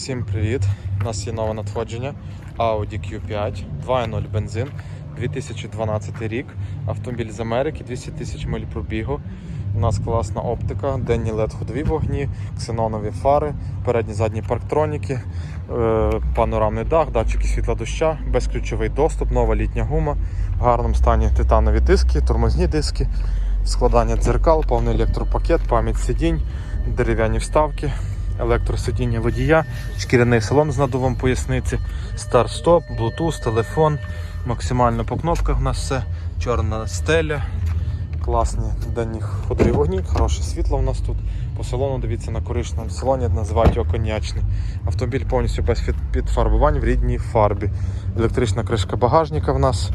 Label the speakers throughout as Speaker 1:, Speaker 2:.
Speaker 1: всім привіт! У нас є нове надходження Audi Q5, 2.0 бензин, 2012 рік. Автомобіль з Америки, 200 тисяч миль пробігу. У нас класна оптика, денні LED ходові вогні, ксенонові фари, передні задні парктроніки, е, панорамний дах, датчики світла доща, безключовий доступ, нова літня гума, в гарному стані титанові диски, тормозні диски, складання дзеркал, повний електропакет, пам'ять сидінь, дерев'яні вставки, електросидіння водія, шкіряний салон з надувом поясниці, старт-стоп, блутуз, телефон, максимально по кнопках у нас все, чорна стеля, класні денні ходові вогні, хороше світло у нас тут. По салону дивіться на коричневому салоні, називають його коньячний. Автомобіль повністю без підфарбувань в рідній фарбі. Електрична кришка багажника в нас.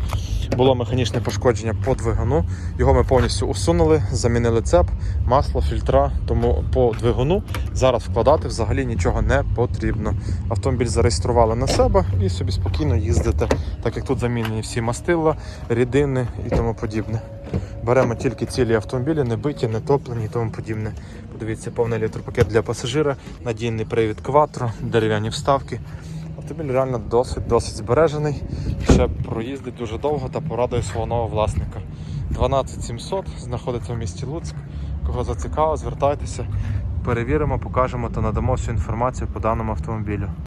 Speaker 1: Було механічне пошкодження по двигуну. Його ми повністю усунули, замінили цеп, масло, фільтра. Тому по двигуну зараз вкладати взагалі нічого не потрібно. Автомобіль зареєстрували на себе і собі спокійно їздите, так як тут замінені всі мастила, рідини і тому подібне. Беремо тільки цілі автомобілі, не биті, не топлені і тому подібне. Подивіться, повний електропакет для пасажира, надійний привід кватро, дерев'яні вставки. Автомобіль реально досить досить збережений. Ще проїздить дуже довго та порадує свого нового власника. 12700 знаходиться в місті Луцьк. Кого зацікавило, звертайтеся, перевіримо, покажемо та надамо всю інформацію по даному автомобілю.